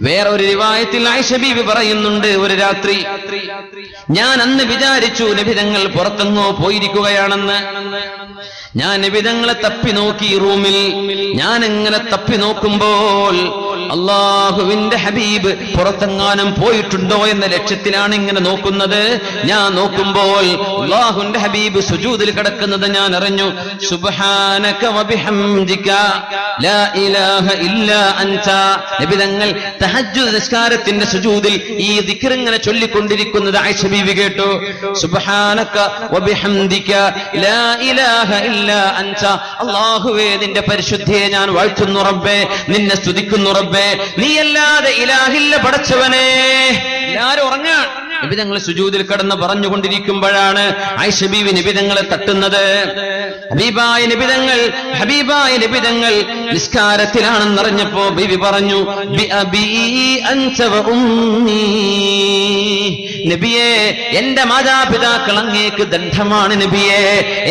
വേറെ ഒരു റിവായത്തിൽ ആയിഷബീബി പറയുന്നുണ്ട് ഒരു രാത്രി ഞാൻ അന്ന് വിചാരിച്ചു നബിതങ്ങൾ പുറത്തെങ്ങോ പോയിരിക്കുകയാണെന്ന്. ഞാൻ നബിതങ്ങളെ തപ്പി നോക്കി റൂമിൽ. ഞാൻ എങ്ങനെ തപ്പി നോക്കുമ്പോൾ അള്ളാഹുവിന്റെ ഹബീബ് പുറത്തെങ്ങാനും പോയിട്ടുണ്ടോ എന്ന ലക്ഷ്യത്തിലാണ് ഇങ്ങനെ നോക്കുന്നത്. ഞാൻ നോക്കുമ്പോൾ അള്ളാഹുന്റെ ഹബീബ് സുജൂദിൽ കിടക്കുന്നത് ഞാൻ അറിഞ്ഞു. തഹജ്ജുദ് നിസ്കാരത്തിന്റെ സുജൂദിൽ ഈ ദിക്ർ ഇങ്ങനെ ചൊല്ലിക്കൊണ്ടിരിക്കുന്നത് ആയിഷ ബീവി കേട്ടു. അൻത. അല്ലാഹുവേ നിന്റെ പരിശുദ്ധിയെ ഞാൻ വാഴ്ത്തുന്നു റബ്ബേ. നിന്നെ സ്തുതിക്കുന്നു റബ്ബേ. നീയല്ലാതെ ഇലാഹില്ല പടച്ചവനെ. എല്ലാരും നിബിതങ്ങൾ സുജൂതിൽ കടന്ന് പറഞ്ഞുകൊണ്ടിരിക്കുമ്പോഴാണ് ഐഷബീവി നിബിധങ്ങളെ തട്ടുന്നത്. ഹബീബായ നിബിതങ്ങൾ ഹബീബായ നിബിതങ്ങൾ നിസ്കാരത്തിലാണെന്നറിഞ്ഞപ്പോ ബീവി പറഞ്ഞു. നബിയെ എന്റെ മാതാപിതാക്കൾ അങ്ങേക്ക് ദണ്ഡമാണ് നബിയെ.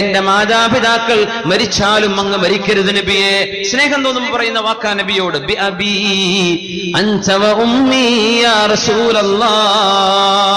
എന്റെ മാതാപിതാക്കൾ മരിച്ചാലും അങ്ങ് മരിക്കരുത് നബിയെ. സ്നേഹം തോന്നുമ്പോൾ പറയുന്ന വാക്കാ നബിയോട് ബി അബീ അൻത വ ഉമ്മീ യാ റസൂലല്ലാഹ്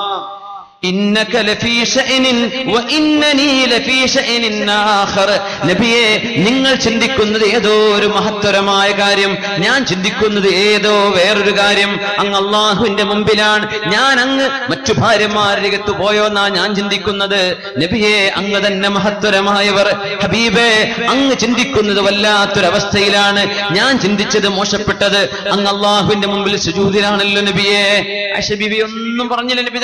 നബിയെ നിങ്ങൾ ചിന്തിക്കുന്നത് ഏതോ ഒരു മഹത്തരമായ കാര്യം ഞാൻ ചിന്തിക്കുന്നത് ഏതോ വേറൊരു കാര്യം. അങ്ങ് അള്ളാഹുവിന്റെ മുമ്പിലാണ്. ഞാൻ അങ്ങ് മറ്റു ഭാര്യമാരകത്ത് പോയോ എന്നാ ഞാൻ ചിന്തിക്കുന്നത്. നബിയെ അങ്ങ് തന്നെ മഹത്തരമായവർ. ഹബീബേ അങ്ങ് ചിന്തിക്കുന്നത് വല്ലാത്തൊരവസ്ഥയിലാണ്. ഞാൻ ചിന്തിച്ചത് മോശപ്പെട്ടത്. അങ്ങ് അള്ളാഹുവിന്റെ മുമ്പിൽ സുജൂതിലാണല്ലോ നബിയെ. അഷബീബി ഒന്നും പറഞ്ഞില്ല നബി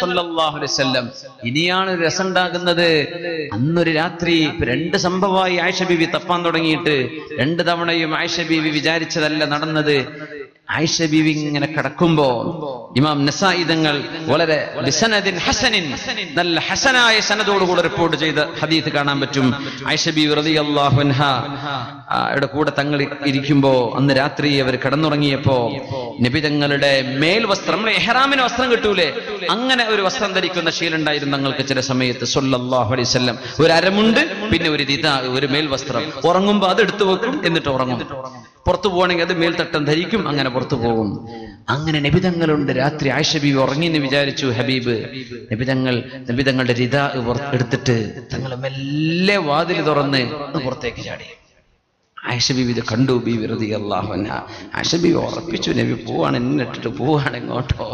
സല്ലല്ലാഹു വസല്ലം. ഇനിയാണ് രസം ഉണ്ടാകുന്നത് അന്നൊരു രാത്രി രണ്ട് സംഭവമായി ആയിഷ ബീബി തപ്പാൻ തുടങ്ങിയിട്ട് രണ്ട് തവണയും ആയിഷ ബീബി വിചാരിച്ചതല്ല നടന്നത്. ആയിഷ ബീവി ഇങ്ങനെ കിടക്കുമ്പോ ഇമാം നസായിദങ്ങൾ വളരെ ബിസനദിൻ ഹസനിൻ നല്ല ഹസനായ സനദോടുകൂടെ റിപ്പോർട്ട് ചെയ്ത ഹദീത്ത് കാണാൻ പറ്റും. ആയിഷ ബീവി റളിയല്ലാഹു അള്ളാഹുൻഹയുടെ യുടെ കൂടെ തങ്ങൾ ഇരിക്കുമ്പോ അന്ന് രാത്രി അവർ കിടന്നുറങ്ങിയപ്പോ നബിതങ്ങളുടെ മേൽ വസ്ത്രം നമ്മൾ എഹ്റാമിന് വസ്ത്രം കിട്ടൂലേ? അങ്ങനെ ഒരു വസ്ത്രം ധരിക്കുന്ന ശീലുണ്ടായിരുന്നു തങ്ങൾക്ക് ചില സമയത്ത്. സല്ലല്ലാഹു അലൈഹി വസല്ലം. ഒരു അരമുണ്ട് പിന്നെ ഒരു ദിത ഒരു മേൽ വസ്ത്രം ഉറങ്ങുമ്പോ അത് എടുത്തു വെക്കും എന്നിട്ട് ഉറങ്ങും. പുറത്തു പോകണമെങ്കിൽ അത് മേൽത്തട്ടം ധരിക്കും അങ്ങനെ പുറത്തു പോകും. അങ്ങനെ നബിതങ്ങളുണ്ട്. രാത്രി ആയിഷ ഉറങ്ങി എന്ന് വിചാരിച്ചു ഹബീബ്. നബിതങ്ങൾ നബിതങ്ങളുടെ രിത എടുത്തിട്ട് തങ്ങൾ മെല്ലെ വാതിൽ തുറന്ന് പുറത്തേക്ക് ചാടി. ആയിഷ ഇത് കണ്ടു ബി വെറുതെ അള്ളാഹുന ആയിഷ ഉറപ്പിച്ചു നബി പോവാണ് എന്നെ ഇട്ടിട്ട് പോവാണ് ഇങ്ങോട്ടോ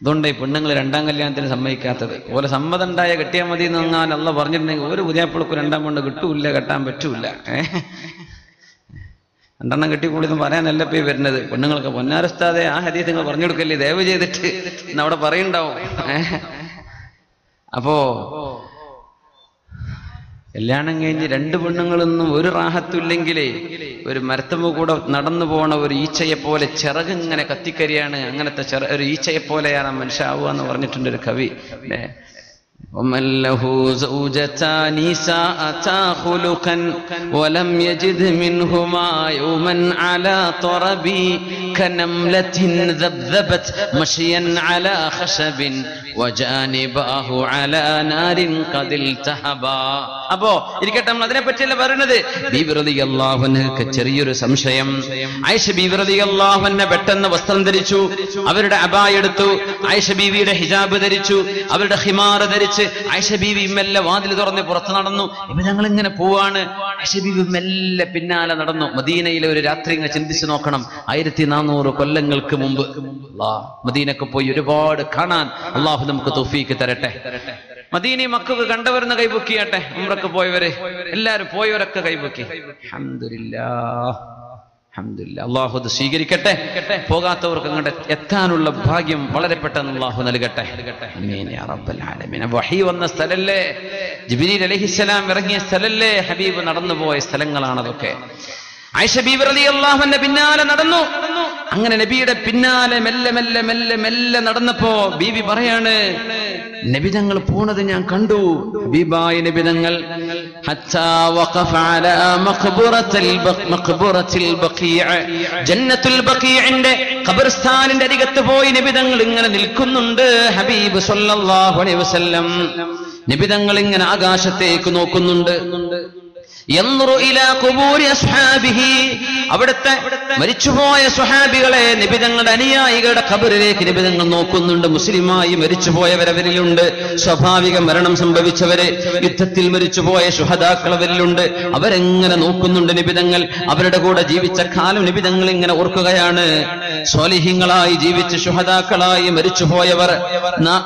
അതുകൊണ്ട് ഈ പെണ്ണുങ്ങൾ രണ്ടാം കല്യാണത്തിന് സമ്മതിക്കാത്തത്. ഓലെ സമ്മതം ഉണ്ടായ കെട്ടിയാൽ മതി എന്ന് പറഞ്ഞാൽ അല്ല പറഞ്ഞിട്ടുണ്ടെങ്കിൽ ഒരു പുതിയപ്പിളക്കും രണ്ടാം പെണ്ണ് കിട്ടൂല കെട്ടാൻ പറ്റൂല ഏഹ്? രണ്ടെണ്ണം കിട്ടിക്കൂടിയെന്ന് പറയാനല്ല ഇപ്പൊ വരുന്നത്. പെണ്ണുങ്ങൾക്ക് പൊന്നാരസ്താതെ ആ ഹദീസ് നിങ്ങൾ പറഞ്ഞു കൊടുക്കല്ലേ? ദയവ് ചെയ്തിട്ട് ഇന്ന് അവിടെ പറയുണ്ടാവും അപ്പോ കല്യാണം കഴിഞ്ഞ് രണ്ട് പെണ്ണുങ്ങളൊന്നും ഒരു റാഹത്തില്ലെങ്കിലേ ഒരു മരത്തമ്മ കൂടെ നടന്നു പോണ ഒരു ഈച്ചയെ പോലെ ചിറക് ഇങ്ങനെ കത്തിക്കരിയാണ് അങ്ങനത്തെ ചെറ ഒരു ഈച്ചയെ പോലെയാണ് ആ മനുഷ്യാവുക എന്ന് പറഞ്ഞിട്ടുണ്ട് ഒരു കവി ومن له زوجتان ساءتا خلقا ولم يجد منهما يوما على طربي كنملة ذبذبت مشيا على خشب وجانباه على نار قد التهبا അപ്പോ ഇരിക്കട്ടെ നമ്മൾ അതിനെ പറ്റിയല്ല പറയുന്നത് ബീവിറതി അള്ളാഹുനക്ക് ചെറിയൊരു സംശയം ആയിഷ ബീവിറതി അള്ളാഹുനെ പെട്ടെന്ന് വസ്ത്രം ധരിച്ചു അവരുടെ അബായ എടുത്തു ആയിഷ ബീവിയുടെ ഹിജാബ് ധരിച്ചു അവരുടെ ഹിമാർ ധരിച്ച് ആയിഷ ബീവി മെല്ലെ വാതിൽ തുറന്ന് പുറത്ത് നടന്നു. ഇവ ഞങ്ങൾ ഇങ്ങനെ പോവാണ്. ആയിഷ ബീവി മെല്ലെ പിന്നാലെ നടന്നു. മദീനയിലെ ഒരു രാത്രി ഇങ്ങനെ ചിന്തിച്ചു നോക്കണം. ആയിരത്തി നാനൂറ് കൊല്ലങ്ങൾക്ക് മുമ്പ് മദീനക്ക് പോയി ഒരുപാട് കാണാൻ അള്ളാഹു നമുക്ക് തൊഫീക്ക് തരട്ടെ. മദീനി മക്കൾക്ക് കണ്ടവരുന്ന കൈപൊക്കിയാട്ടെ. ഉമ്രക്ക് പോയവരെ. എല്ലാരും പോയവരൊക്കെ കൈപൊക്കി. അൽഹംദുലില്ലാ അള്ളാഹു അത് സ്വീകരിക്കട്ടെ. പോകാത്തവർക്ക് അങ്ങോട്ട് എത്താനുള്ള ഭാഗ്യം വളരെ പെട്ടെന്ന് അള്ളാഹു നൽകട്ടെ. വഹി വന്ന സ്ഥലല്ലേ? ജിബിനി അലഹിസ്സലാം ഇറങ്ങിയ സ്ഥലല്ലേ? ഹബീബ് നടന്നുപോയ സ്ഥലങ്ങളാണ് അതൊക്കെ ആയിഷ ബീബി റളിയല്ലാഹുവിന്റെ പിന്നാലെ നടന്നു. അങ്ങനെ നബിയുടെ പിന്നാലെ മെല്ലെ മെല്ലെ മെല്ലെ മെല്ലെ നടന്നപ്പോ ബീബി പറയാണ് നബിതങ്ങൾ പോണത് ഞാൻ കണ്ടു. ഹബീബായ നബിതങ്ങൾ ഹത്താ വഖഫ അലാ മഖ്ബറത്തിൽ ബഖ്- മഖ്ബറത്തിൽ ബഖീഅ. ജന്നത്തുൽ ബഖീഇന്റെ ഖബർസ്ഥാനിന്റെ അരികത്ത് പോയി നബിതങ്ങൾ ഇങ്ങനെ നിൽക്കുന്നുണ്ട്. ഹബീബ് സല്ലല്ലാഹു അലൈഹി വസല്ലം. നബിതങ്ങൾ ഇങ്ങനെ ആകാശത്തേക്ക് നോക്കുന്നുണ്ട്. അവിടുത്തെ മരിച്ചുപോയ സുഹാബികളെ നിബിതങ്ങളുടെ അനുയായികളുടെ ഖബറിലേക്ക് നിബിതങ്ങൾ നോക്കുന്നുണ്ട്. മുസ്ലിമായി മരിച്ചുപോയവരവരിലുണ്ട് സ്വാഭാവിക മരണം സംഭവിച്ചവരെ യുദ്ധത്തിൽ മരിച്ചുപോയ ശുഹദാക്കൾ അവരിലുണ്ട്. അവരെങ്ങനെ നോക്കുന്നുണ്ട് നിബിതങ്ങൾ? അവരുടെ കൂടെ ജീവിച്ച കാലം നിബിതങ്ങൾ ഇങ്ങനെ ഓർക്കുകയാണ്. സ്വാലിഹ്യങ്ങളായി ജീവിച്ച ശുഹദാക്കളായി മരിച്ചുപോയവർ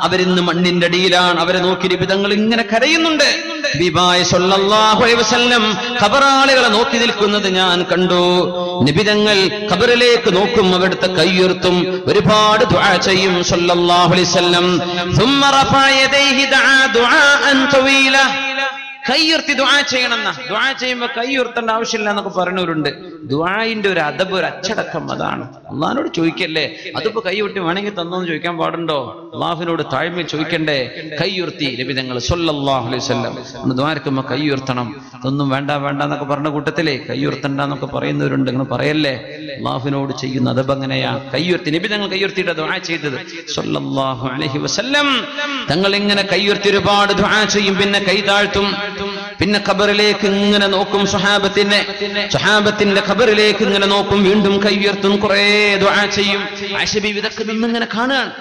അവരിന്ന് മണ്ണിന്റെ അടിയിലാണ്. അവരെ നോക്കി നിബിതങ്ങൾ ഇങ്ങനെ കരയുന്നുണ്ട്. വസല്ലം ഖബറാളികളെ നോക്കി നിൽക്കുന്നത് ഞാൻ കണ്ടു. നിബിതങ്ങൾ ഖബറിലേക്ക് നോക്കും അവിടുത്തെ കൈയുർത്തും ഒരുപാട് ദുആ ചെയ്യും സല്ലല്ലാഹു അലൈഹി വസല്ലം. റഫഅ യദൈഹി ദുആ അൻ തവീല. കൈയുർത്തി ദുആ ചെയ്യണമെന്ന ദുആ ചെയ്യുമ്പോ കൈയുർത്തേണ്ട ആവശ്യമില്ല എന്നൊക്കെ പറഞ്ഞവരുണ്ട്. ദ്വായിന്റെ ഒരു അദബ് ഒരു അച്ചടക്കം അതാണ്. അള്ളഹാനോട് ചോദിക്കല്ലേ? അതിപ്പോ കൈയുർത്തി വേണമെങ്കിൽ തന്നോന്ന് ചോദിക്കാൻ പാടുണ്ടോ? അള്ളാഹുവിനോട് താഴ്മ ചോദിക്കണ്ടേ? കൈയുർത്തി ലഭിതങ്ങൾ സല്ലല്ലാഹു അലൈഹി ഒന്ന് ദ്വാരക്കുമ്പോ കൈയുർത്തണം. അതൊന്നും വേണ്ട വേണ്ട എന്നൊക്കെ പറഞ്ഞ കൈ കൈയുർത്തണ്ട എന്നൊക്കെ പറയുന്നവരുണ്ട്. നിങ്ങൾ പറയല്ലേ? അള്ളാഹുവിനോട് ചെയ്യുന്ന അതബ് അങ്ങനെയാ. കൈയുർത്തി നബി തങ്ങൾ കൈയുർത്തിയിട്ട് ദുആ ചെയ്തത്. സല്ലല്ലാഹു അലൈഹി വസല്ലം. തങ്ങൾ ഇങ്ങനെ കൈയുർത്തി ഒരുപാട് ദുആ ചെയ്യും പിന്നെ കൈ താഴ്ത്തും. പിന്നെ ഖബറിലേക്ക് ഇങ്ങനെ നോക്കും സുഹാബത്തിന്റെ സുഹാബത്തിന്റെ ഖബറിലേക്ക് ഇങ്ങനെ നോക്കും വീണ്ടും കൈ ഉയർത്തും കുറെ ദുആ ചെയ്യും. ആശബി വിദഗ്ധ നിന്നിങ്ങനെ കാണുകയാണ്.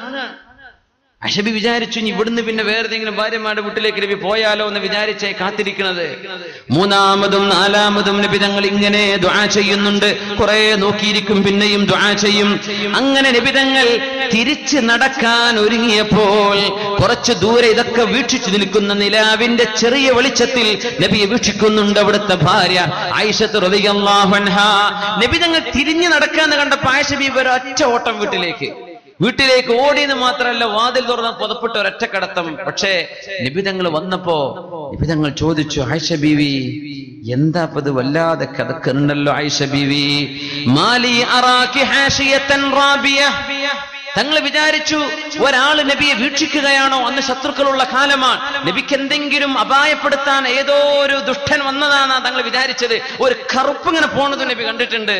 അഷബി വിചാരിച്ചു ഇനി ഇവിടുന്ന് പിന്നെ വേറെ ഏതെങ്കിലും ഭാര്യമാരുടെ വീട്ടിലേക്ക് നബി പോയാലോ എന്ന് വിചാരിച്ചേ കാത്തിരിക്കുന്നത് മൂന്നാമതും നാലാമതും നബി തങ്ങൾ ഇങ്ങനെ ദ്വാ ചെയ്യുന്നുണ്ട്. കുറെ നോക്കിയിരിക്കും പിന്നെയും ദ്വാ ചെയ്യും. അങ്ങനെ നബിതങ്ങൾ തിരിച്ച് നടക്കാൻ ഒരുങ്ങിയപ്പോൾ കുറച്ച് ദൂരെ ഇതൊക്കെ വീക്ഷിച്ചു നിൽക്കുന്ന നിലാവിന്റെ ചെറിയ വെളിച്ചത്തിൽ നബിയെ വീക്ഷിക്കുന്നുണ്ട് അവിടുത്തെ ഭാര്യ ആയിഷത്ത് നബി തങ്ങൾ തിരിഞ്ഞു നടക്കാന്ന് കണ്ട ആയിഷ ഒരൊറ്റ ഓട്ടം വീട്ടിലേക്ക്. വീട്ടിലേക്ക് ഓടിയെന്ന് മാത്രമല്ല വാതിൽ തുറന്ന പുതപ്പെട്ട ഒരൊറ്റ കടത്തം പക്ഷേ നിബിതങ്ങൾ വന്നപ്പോ നിബിതങ്ങൾ ചോദിച്ചു ആയിഷ ബീവി എന്താ ഇത് വല്ലാതെ കിടക്കുന്നുണ്ടല്ലോ ആയിഷ ബീവി? മാലി അറാക്കി ഹാഷിയത്തൻ റാബിയ. തങ്ങൾ വിചാരിച്ചു ഒരാൾ നബിയെ വീക്ഷിക്കുകയാണോ അന്ന് ശത്രുക്കളുള്ള കാലമാണ്. നബിക്ക് എന്തെങ്കിലും അപായപ്പെടുത്താൻ ഏതോ ഒരു ദുഷ്ടൻ വന്നതാണ് തങ്ങൾ വിചാരിച്ചത്. ഒരു കറുപ്പ് ഇങ്ങനെ പോണത് നബി കണ്ടിട്ടുണ്ട്.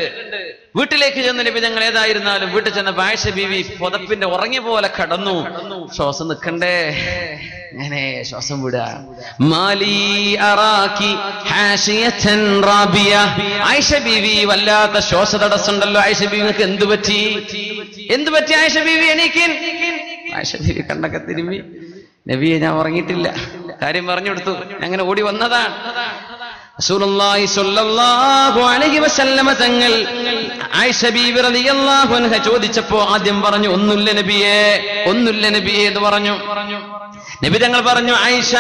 വീട്ടിലേക്ക് ചെന്ന നബി ഞങ്ങൾ ഏതായിരുന്നാലും വീട്ടിൽ ചെന്ന പായസ ബീവി പുതപ്പിന്റെ ഉറങ്ങി പോലെ കടന്നു. ശ്വാസം നിൽക്കണ്ടേ? അങ്ങനെ ശ്വാസം വിടുക. ആയിഷ ബീവി വല്ലാത്ത ശ്വാസ തടസ്സമുണ്ടല്ലോ ആയിഷ ബീവിക്ക് എന്തു പറ്റി? എന്തു പറ്റി ആയിഷ ബീവി കണ്ടൊക്കെ തിരുമ്പി നബിയെ ഞാൻ ഉറങ്ങിയിട്ടില്ല. കാര്യം പറഞ്ഞു കൊടുത്തു. അങ്ങനെ ഓടി വന്നതാണ് റസൂലുള്ളാഹി സ്വല്ലല്ലാഹു അലൈഹി വസല്ലമ തങ്ങൾ ചോദിച്ചപ്പോ ആദ്യം പറഞ്ഞു ഒന്നുല്ല നബിയേ ഒന്നുല്ല നബിയേ എന്ന് പറഞ്ഞു. നബി തങ്ങൾ പറഞ്ഞു ആയിഷ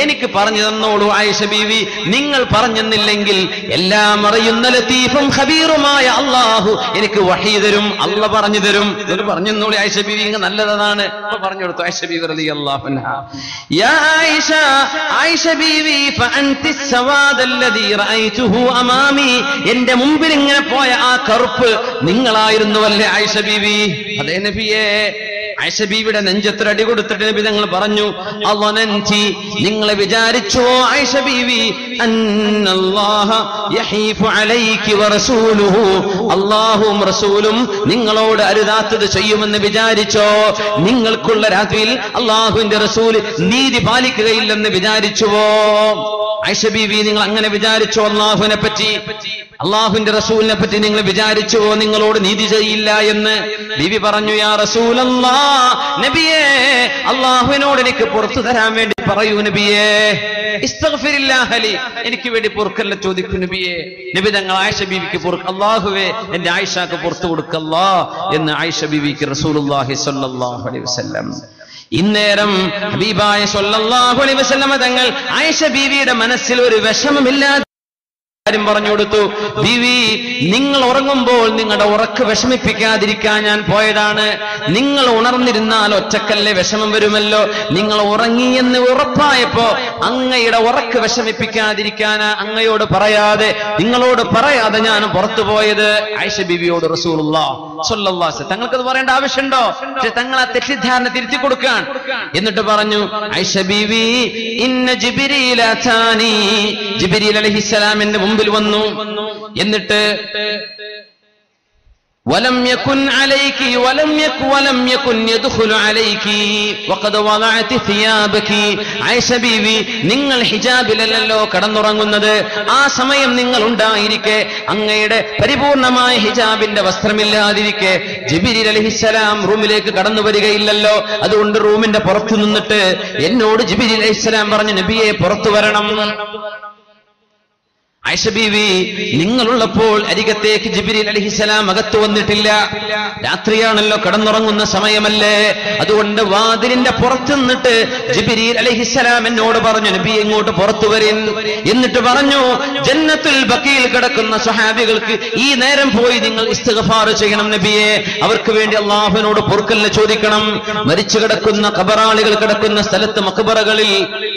എനിക്ക് പറഞ്ഞു തന്നോളൂ ആയിഷ ബീവി നിങ്ങൾ പറഞ്ഞെന്നില്ലെങ്കിൽ എല്ലാം അറിയുന്ന ലത്തീഫും ഹബീറുമായ അള്ളാഹു എനിക്ക് വഹി തരും അള്ള പറഞ്ഞു തരും. എന്നിട്ട് പറഞ്ഞു തന്നോളൂ ആയിഷ ബീവി ഇങ്ങ് നല്ലതാണ്. പറഞ്ഞു കൊടുത്തു ആയിഷ ബീവി എന്റെ യാ ആയിഷ ആയിഷ അമാമി. മുമ്പിൽ ഇങ്ങനെ പോയ ആ കറുപ്പ് നിങ്ങളായിരുന്നുവല്ലേ ആയിഷ ബീവി? അതേ നബിയേ. ആയിഷ നെഞ്ചത്തിൽ അടി കൊടുത്തിട്ട് നബി തങ്ങൾ പറഞ്ഞു അവനഞ്ചി നിങ്ങളെ വിചാരിച്ചോ ആയിഷബീവി അള്ളാഹും റസൂലും നിങ്ങളോട് അരുതാത്തത് ചെയ്യുമെന്ന് വിചാരിച്ചോ? നിങ്ങൾക്കുള്ള രാത്രിയിൽ അള്ളാഹുവിന്റെ റസൂൽ നീതി പാലിക്കുകയില്ലെന്ന് വിചാരിച്ചുവോ? ആയിഷബീവി നിങ്ങൾ അങ്ങനെ വിചാരിച്ചോ അള്ളാഹുവിനെ പറ്റി? അള്ളാഹുവിന്റെ റസൂലിനെ പറ്റി നിങ്ങൾ വിചാരിച്ചുവോ? നിങ്ങളോട് നീതി ചെയ്യില്ല എന്ന്. ബിവി പറഞ്ഞു യാ റസൂലല്ലാ നബിയേ അള്ളാഹുവിനോട് എനിക്ക് പുറത്തു തരാൻ വേണ്ടി പറയൂ നബിയേ. എനിക്ക് വേണ്ടി പൊറുക്കല്ല ചോദിക്കൂ നബിയെ. നബി തങ്ങൾ ആയിഷ ബീവിക്ക് പൊറുക്ക്. അള്ളാഹുവേ എന്റെ ആയിഷക്ക് പുറത്തു കൊടുക്കല്ല എന്ന് ആയിഷ ബീവിക്ക് റസൂലുള്ളാഹി സ്വല്ലല്ലാഹു അലൈഹി വസല്ലം. ഇന്നേരം ഹബീബായ സ്വല്ലല്ലാഹു അലൈഹി വസല്ലമ തങ്ങൾ ആയിഷ ബീവിയുടെ മനസ്സിൽ ഒരു വിഷമമില്ലാതെ കാര്യം പറഞ്ഞു കൊടുത്തു. ബിവി നിങ്ങൾ ഉറങ്ങുമ്പോൾ നിങ്ങളുടെ ഉറക്ക് വിഷമിപ്പിക്കാതിരിക്കാൻ ഞാൻ പോയതാണ്. നിങ്ങൾ ഉണർന്നിരുന്നാൽ ഒറ്റക്കല്ലേ വിഷമം വരുമല്ലോ. നിങ്ങൾ ഉറങ്ങി എന്ന് ഉറപ്പായപ്പോ അങ്ങയുടെ ഉറക്ക് വിഷമിപ്പിക്കാതിരിക്കാൻ അങ്ങയോട് പറയാതെ നിങ്ങളോട് പറയാതെ ഞാൻ പുറത്തു പോയത്. ആയിഷ ബിവിയോട് റസൂലുള്ള സല്ലല്ലാഹു തങ്ങൾക്കത് പറയേണ്ട ആവശ്യമുണ്ടോ? പക്ഷെ തങ്ങൾ ആ തെറ്റിദ്ധാരണ തിരുത്തി കൊടുക്കാൻ. എന്നിട്ട് പറഞ്ഞു ആയിഷ ബിവി ഇന്ന ജിബിരി അതാനി. ജിബിരിൽ അലൈഹിസ്സലാം എന്റെ മുമ്പിൽ വന്നു എന്നിട്ട് ولم يكن عليك ولم يك ولم يكن يدخل عليك وقد وضعت ثيابك ആയിഷ ബീവി നിങ്ങൾ ഹിജാബിലല്ലോ കടന്നുറങ്ങുന്നത് ആ സമയം നിങ്ങൾ ഉണ്ടായിരിക്കെ അങ്ങയുടെ പരിപൂർണമായ ഹിജാബിന്റെ വസ്ത്രമില്ലാതിരിക്കെ ജിബിരി അലഹിസ്സലാം റൂമിലേക്ക് കടന്നു വരികയില്ലല്ലോ അതുകൊണ്ട് റൂമിന്റെ പുറത്തു നിന്നിട്ട് എന്നോട് ജിബിരി അലഹിസ്സലാം പറഞ്ഞു നബിയെ പുറത്തു വരണം ആയിഷ ബീവി നിങ്ങളുള്ളപ്പോൾ അരികത്തേക്ക് ജിബിരിൽ അലഹിസലാം അകത്തു വന്നിട്ടില്ല. രാത്രിയാണല്ലോ കടന്നുറങ്ങുന്ന സമയമല്ലേ. അതുകൊണ്ട് വാതിലിന്റെ പുറത്ത് നിന്നിട്ട് ജിബിരിൽ അലഹിസലാം എന്നോട് പറഞ്ഞു നബി ഇങ്ങോട്ട് പുറത്തു വരിൻ എന്നിട്ട് പറഞ്ഞു ജന്നത്തുൽ ബക്കിയിൽ കിടക്കുന്ന സഹാബികൾക്ക് ഈ നേരം പോയി നിങ്ങൾ ഇസ്തിഗ്ഫാർ ചെയ്യണം നബിയെ. അവർക്ക് വേണ്ടി അള്ളാഹുവിനോട് പൊറുക്കല്ല ചോദിക്കണം. മരിച്ചു കിടക്കുന്ന കബറാളികൾ കിടക്കുന്ന സ്ഥലത്ത് മക്ബറകളിൽ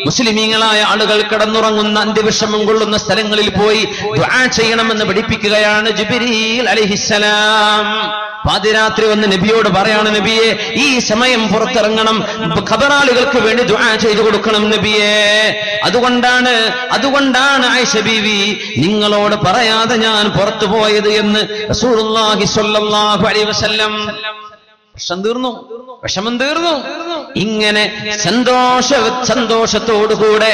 മുസ്ലിമീങ്ങളായ ആളുകൾ കടന്നുറങ്ങുന്ന അന്ത്യവിഷമം കൊള്ളുന്ന സ്ഥലങ്ങളിൽ പോയി ദുആ ചെയ്യണമെന്ന് പഠിപ്പിക്കുകയാണ് ജിബിരിൽ അലിഹിസലാം പാതിരാത്രി വന്ന് നബിയോട് പറയാണ് നബിയെ ഈ സമയം പുറത്തിറങ്ങണം. ഖബറാളികൾക്ക് വേണ്ടി ദുആ ചെയ്തു കൊടുക്കണം നബിയെ. അതുകൊണ്ടാണ് അതുകൊണ്ടാണ് ആയിഷ ബീവി നിങ്ങളോട് പറയാതെ ഞാൻ പുറത്തു പോയത് എന്ന് റസൂലുള്ളാഹി സ്വല്ലല്ലാഹു അലൈഹി വസല്ലം. പ്രശ്നം തീർന്നു. വിഷമം തീർന്നു. ഇങ്ങനെ സന്തോഷ സന്തോഷത്തോടുകൂടെ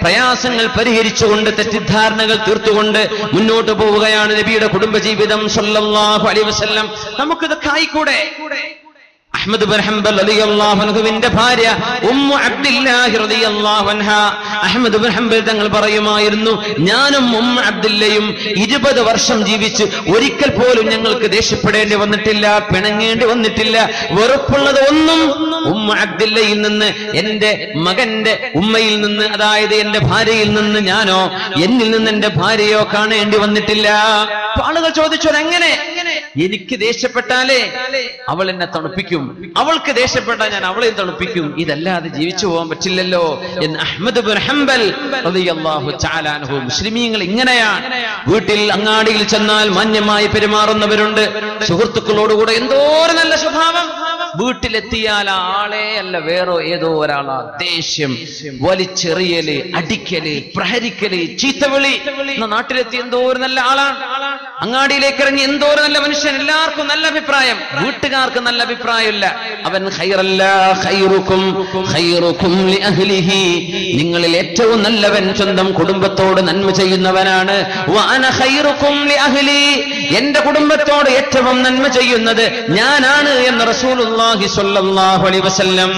പ്രയാസങ്ങൾ പരിഹരിച്ചുകൊണ്ട് തെറ്റിദ്ധാരണകൾ തീർത്തുകൊണ്ട് മുന്നോട്ട് പോവുകയാണ് നബിയുടെ കുടുംബജീവിതം സല്ലല്ലാഹു അലൈവസം നമുക്കിതൊക്കെ ആയിക്കൂടെ? അഹ്മദ് ബിൻ ഹംബൽ ഭാര്യ ഉമ്മു റളിയല്ലാഹു അൻഹ. അഹ്മദ് ബിൻ ഹംബൽ തങ്ങൾ പറയുമായിരുന്നു ഞാനും ഉമ്മ അബ്ദുല്ലയും ഇരുപത് വർഷം ജീവിച്ച് ഒരിക്കൽ പോലും ഞങ്ങൾക്ക് ദേഷ്യപ്പെടേണ്ടി വന്നിട്ടില്ല പിണങ്ങേണ്ടി വന്നിട്ടില്ല. വെറുപ്പുള്ളത് ഒന്നും ഉമ്മ അബ്ദുല്ലയിൽ നിന്ന് എന്റെ മകന്റെ ഉമ്മയിൽ നിന്ന് അതായത് എന്റെ ഭാര്യയിൽ നിന്ന് ഞാനോ എന്നിൽ നിന്ന് എന്റെ ഭാര്യയോ കാണേണ്ടി വന്നിട്ടില്ല. ആളുകൾ ചോദിച്ചു അതെങ്ങനെ എനിക്ക് ദേഷ്യപ്പെട്ടാലേ അവൾ എന്നെ തണുപ്പിക്കും. അവൾക്ക് ദേഷ്യപ്പെട്ടാൽ ഞാൻ അവളെ തണുപ്പിക്കും. ഇതല്ലാതെ ജീവിച്ചു പോകാൻ പറ്റില്ലല്ലോ എന്ന് അഹമ്മദ് മുസ്ലിമീങ്ങൾ ഇങ്ങനെയാണ് വീട്ടിൽ അങ്ങാടിയിൽ ചെന്നാൽ മാന്യമായി പെരുമാറുന്നവരുണ്ട്. സുഹൃത്തുക്കളോടുകൂടെ എന്തോ നല്ല സ്വഭാവം. വീട്ടിലെത്തിയാൽ ആളെ അല്ല വേറോ ഏതോ ഒരാളാ. ദേഷ്യം വലിച്ചെറിയൽ അടിക്കൽ പ്രഹരിക്കൽ ചീത്തവിളി. നാട്ടിലെത്തി എന്തോ ഒരു നല്ല ആളാണ് അങ്ങാടിയിലേക്ക് ഇറങ്ങി എന്തോ ഒരു നല്ല മനുഷ്യൻ. എല്ലാവർക്കും നല്ല അഭിപ്രായം. വീട്ടുകാർക്ക് നല്ല അഭിപ്രായമില്ല. അവൻ നിങ്ങളിൽ ഏറ്റവും നല്ലവൻ സ്വന്തം കുടുംബത്തോട് നന്മ ചെയ്യുന്നവനാണ്. എന്റെ കുടുംബത്തോട് ഏറ്റവും നന്മ ചെയ്യുന്നത് ഞാനാണ് എന്ന് റസൂലുള്ളാഹി സ്വല്ലല്ലാഹു അലൈഹി വസല്ലം.